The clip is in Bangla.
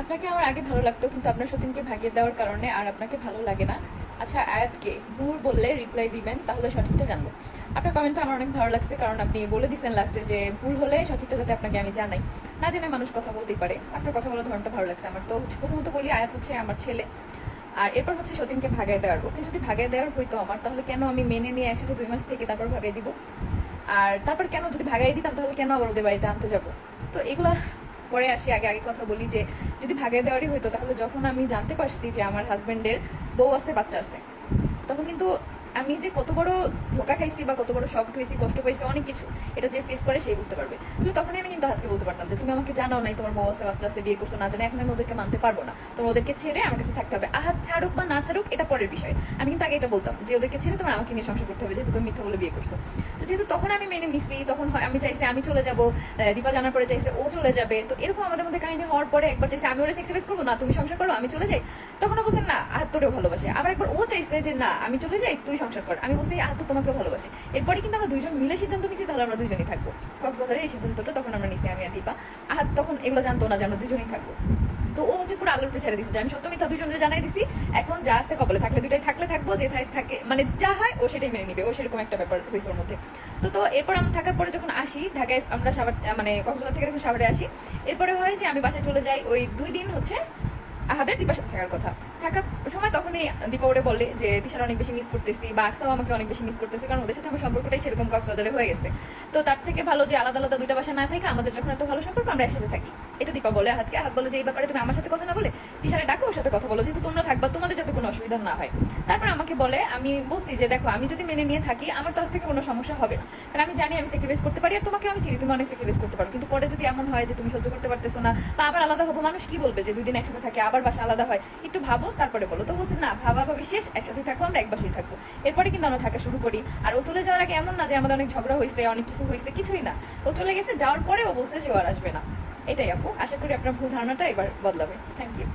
আপনাকে আমার আগে ভালো লাগতো, কিন্তু আপনার সতীনকে ভাগিয়ে দেওয়ার কারণে আর আপনাকে ভালো লাগে না। আচ্ছা আয়াতকে ভুল বললে রিপ্লাই দিবেন, তাহলে সঠিকটা জানব। আপনার কমেন্টটা আমার অনেক ভালো লাগছে, কারণ আপনি বলে দিচ্ছেন লাস্টে যে ভুল হলে সঠিকটা যাতে আপনাকে আমি জানাই। না জেনে মানুষ কথা বলতেই পারে। আপনার কথা বলার ধরনটা ভালো লাগছে আমার। তো প্রথমত বলি, আয়াত হচ্ছে আমার ছেলে। আর এরপর হচ্ছে সতীনকে ভাগাই দেওয়ার। ওকে যদি ভাগাই দেওয়ার হইতো আমার, তাহলে কেন আমি মেনে নিয়ে একসাথে দুই মাস থেকে তারপর ভাগাই দিব? আর তারপর কেন যদি ভাগাই দিতাম, তাহলে কেন আবার ওদের বাড়িতে আনতে যাব? তো এগুলা পরে আসি, আগে আগে কথা বলি যে যদি ভাগাই দেওয়ারই হইতো, তাহলে যখন আমি জানতে পারছি যে আমার হাজবেন্ডের বউ আছে, বাচ্চা আছে, তখন কিন্তু আমি যে কত বড় ধোকা খাইছি বা কত বড় শক হয়েছি কষ্ট পাইছি, অনেক কিছু, এটা যে ফেস করে সেই বুঝতে পারবে। কিন্তু তখনই আমি কিন্তু হাতকে বলতে পারতাম যে, তুমি আমাকে জানাও নাই তোমার বউ আছে বাচ্চা আছে, বিয়ে করছ না জানে, এখন আমি ওদেরকে মানতে পারব না। তোমার ওদেরকে ছেড়ে আমার কাছে থাকতে হবে। আহাত ছাড়ুক বা না ছাড়ুক, এটা পরের বিষয়। আমি কিন্তু আগে এটা বলতাম যে, ওদেরকে ছেড়ে তোমার আমাকে নিয়ে সংসার করতে হবে, যেহেতু তুমি মিথ্যা বলে বিয়ে করছ। তো যেহেতু তখন আমি মেনে নিছি, তখন আমি চাইছি আমি চলে যাব দীপা জানার পরে চাইছে ও চলে যাবে। তো এরকম আমাদের মধ্যে কাহিনী হওয়ার পরে একবার চাইছে, আমি ওরা স্যাক্রিফাইস করব? না, তুমি সংসার করো, আমি চলে যাই। তখন ও বলছে, না আহাত তোরেও ভালোবাসে। আবার একবার ও চাইছে যে, না, আমি চলে যাই, তুই সংসার কর আমি বলছি আহাত তো তোমাকেও ভালোবাসে। এরপরে কিন্তু আমরা দুইজন মিলে সিদ্ধান্ত নিছি, তাহলে আমরা দুজনই থাকব। কক্সবাজারে এই সিদ্ধান্তটা তখন আমরা নিছি, আমি আর দীপা। আহাত তখন এগুলো জানতো না যে আমরা দুজনই থাকব। তো ও হচ্ছে পুরো আলোর ছেড়ে দিচ্ছে আমি সত্য মিথ্যা দুজনের জানাই দিছি। এখন যা আছে কপালে থাকলে দুটাই থাকলে থাকব, যে থাকে মানে যা হয় ও সেটাই মেনে নিবে। ও সেরকম একটা ব্যাপার হয়েছে ওর মধ্যে। তো তো এরপর আমরা থাকার পরে যখন আসি, ঢাকায় আমরা সাভার মানে কক্সবাজার থেকে যখন সাভারে আসি, এরপরে হয় যে আমি বাসায় চলে যাই। ওই দুই দিন হচ্ছে আহাদের দীপার থাকার কথা। থাকার সময় তখনই দীপা ওরে বলে যে, তিশার অনেক বেশি মিস করতেছি, বা আকসাও আমাকে অনেক বেশি মিস করতেছে, কারণ ওদের সাথে আমার সম্পর্কটাই সেরকম কক্সবাজারে হয়ে গেছে। তো তার থেকে ভালো যে আলাদা আলাদা দুইটা বাসা না থাকে, আমাদের যখন এত ভালো সম্পর্ক, আমরা একসাথে থাকি। এটা দীপা বলে আহাতকে আহাত বলে যে, এই ব্যাপারে তুমি আমার সাথে কথা না বলে, তিশারে ডাকো, ওর সাথে কথা বলো। যেহেতু তোমরা থাকবা অসুবিধা না হয়। তারপর আমাকে বলে, আমি বলছি যে দেখো, আমি যদি মেনে নিয়ে থাকি, আমার তরফ থেকে কোনো সমস্যা হবে না। কারণ আমি জানি আমি স্যাক্রিফাইস করতে পারি আর তোমাকে আমি চিনি, তুমি অনেক স্যাক্রিফাইস করতে পারো। কিন্তু পরে যদি এমন হয় যে তুমি সহ্য করতে পারতেছো না বা আবার আলাদা হব, মানুষ কি বলবে যে দুই দিন একসাথে থাকে, আবার বাসা আলাদা হয়? একটু ভাবো, তারপরে বলো। তো বলছি, না, ভাবা ভাবি শেষ, একসাথে থাকব, আমরা এক বাসায় থাকব। এরপরে কিন্তু আমরা থাকা শুরু করি। আর ও চলে যাওয়ার আগে এমন না যে আমাদের অনেক ঝগড়া হয়েছে, অনেক কিছু হয়েছে, কিছুই না। ও চলে গেছে, যাওয়ার পরে ও বলছে যে ও আর আসবে না। এটাই আপু। আশা করি আপনার ভুল ধারণাটা এবার বদলাবে। Thank you